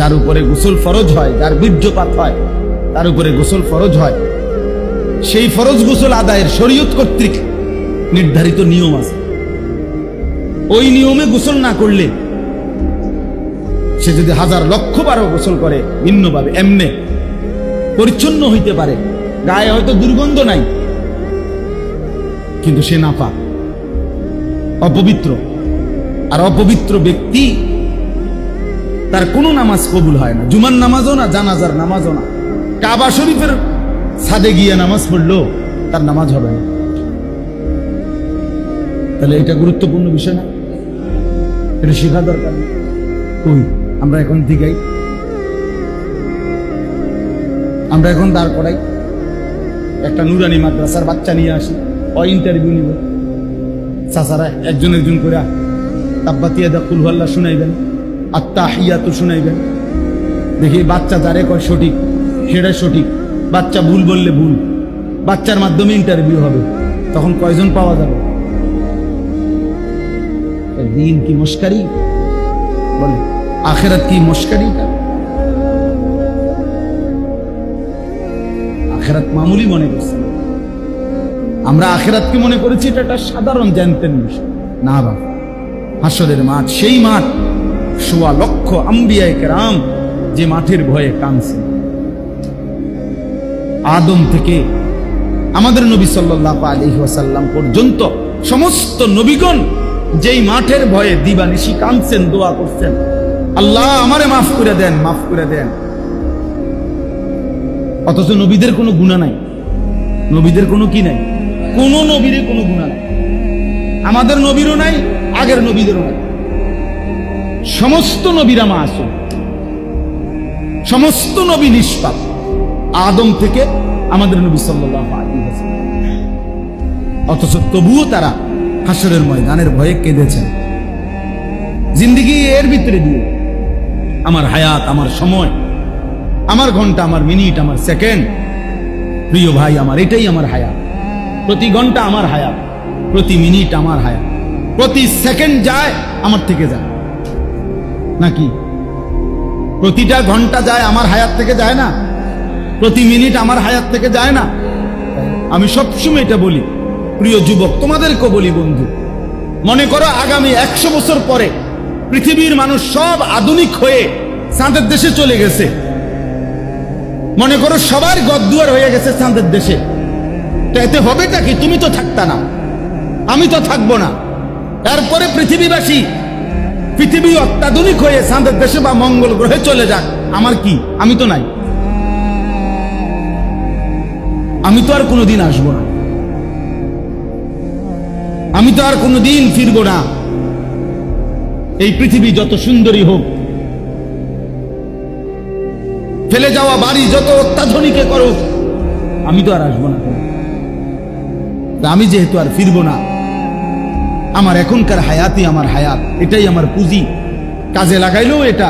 যার উপরে গোসল ফরজ হয়, যার বীর্যপাত হয়, তার উপরে গোসল ফরজ হয়। সেই ফরজ গোসল আদায়ের শরীয়ত কর্তৃক নির্ধারিত নিয়ম আছে। ওই নিয়মে গোসল না করলে সে যদি হাজার লক্ষ বারো গোসল করে, ভিন্নভাবে, এমনে পরিচ্ছন্ন হইতে পারে, গায়ে হয়তো দুর্গন্ধ নাই, কিন্তু সে না পাক অপবিত্র। আর অপবিত্র ব্যক্তি তার কোনো নামাজ কবুল হয় না। জুমার নামাজও না, জানাজার নামাজও না। কাবা শরীফের ছাদে গিয়ে নামাজ পড়ল, তার নামাজ হবে না। তাহলে এটা গুরুত্বপূর্ণ বিষয় না? এটা শেখা দরকার। কই? আমরা এখন দিগাই আমরা এখন দাঁড় করাই। একটা নুরানি মাদ্রাসার বাচ্চা নিয়ে আসি ও ইন্টারভিউ নিব। চাচারা একজন একজন করে তাব্বাতিয়া দা কুলহাল্লা শুনাইবেন। আত্মা হিয়াতু শুনাইবেন। দেখি বাচ্চা যারে কয় সঠিক, সেটা সঠিক। বাচ্চা ভুল বললে ভুল। বাচ্চার মাধ্যমে ইন্টারভিউ হবে। তখন কয়জন পাওয়া যাবে? দিন কি মস্কারি? বলে, আখেরাত কি মস্কারি আখেরাত মামুলি মনে করছে। আমরা আখেরাতকে মনে করেছি এটা একটা সাধারণ জানতেন বিষয়। না বাবা, হাসরের মাঠ, সেই মাঠ সোয়া লক্ষ আম্বিয়ায় কেরাম যে মাঠের ভয়ে কাঁদছে। আদম থেকে আমাদের নবী সাল্লাহ আলী ওয়াসাল্লাম পর্যন্ত সমস্ত নবীগণ যেই মাঠের ভয়ে দিবানিশি কাঁদছেন, দোয়া করছেন, আল্লাহ আমারে মাফ করে দেন, মাফ করে দেন। অথচ নবীদের কোনো গুণা নাই। নবীদের কোনো কি নাই? কোনো নবীরে কোনো গুণা নাই। আমাদের নবীরও নাই, আগের নবীদেরও নাই। সমস্ত নবীরা মাসুম সমস্ত নবী নিষ্পাপ। আদম থেকে আমাদের নবী ওয়াসাল্লাম। অথচ তবুও তারা হাসরের ময়দানের ভয়ে কেঁদেছেন। জিন্দিগি এর ভিতরে দিয়ে। আমার হায়াত, আমার সময়, আমার ঘণ্টা, আমার মিনিট, আমার সেকেন্ড। প্রিয় ভাই, আমার এটাই আমার হায়াত। প্রতি ঘণ্টা আমার হায়াত, প্রতি মিনিট আমার হায়াত। প্রতি সেকেন্ড যায়, আমার থেকে যায়। নাকি? প্রতিটা ঘণ্টা যায় আমার হায়াত থেকে যায় না? প্রতি মিনিট আমার হায়াত থেকে যায় না? আমি সবসময় এটা বলি। প্রিয় যুবক, তোমাদেরকেও বলি বন্ধু, মনে করো আগামী একশো বছর পরে পৃথিবীর মানুষ সব আধুনিক হয়ে চাঁদের দেশে চলে গেছে। মনে করো সবার গদ্দুয়ার হয়ে গেছে চাঁদের দেশে। তো এতে হবেটা কি? তুমি তো থাকতা না। আমি তো থাকব না। তারপরে পৃথিবীবাসী পৃথিবী অত্যাধুনিক হয়ে চাঁদের দেশে বা মঙ্গল গ্রহে চলে যাক। আমার কি? আমি তো নাই। আমি তো আর কোনোদিন আসব না। আমি তো আর কোনোদিন ফিরবো না। এই পৃথিবী যত সুন্দরী হোক, ফেলে যাওয়া বাড়ি যত অত্যাধুনিকে করুক, আমি তো আর আসব না। আমি যেহেতু আর ফিরবো না আমার এখনকার হায়াতই আমার হায়াত, এটাই আমার পুঁজি। কাজে লাগাইলেও এটা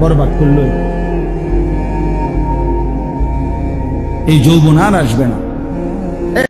বরবাদ করল এই যৌবন আর আসবে না।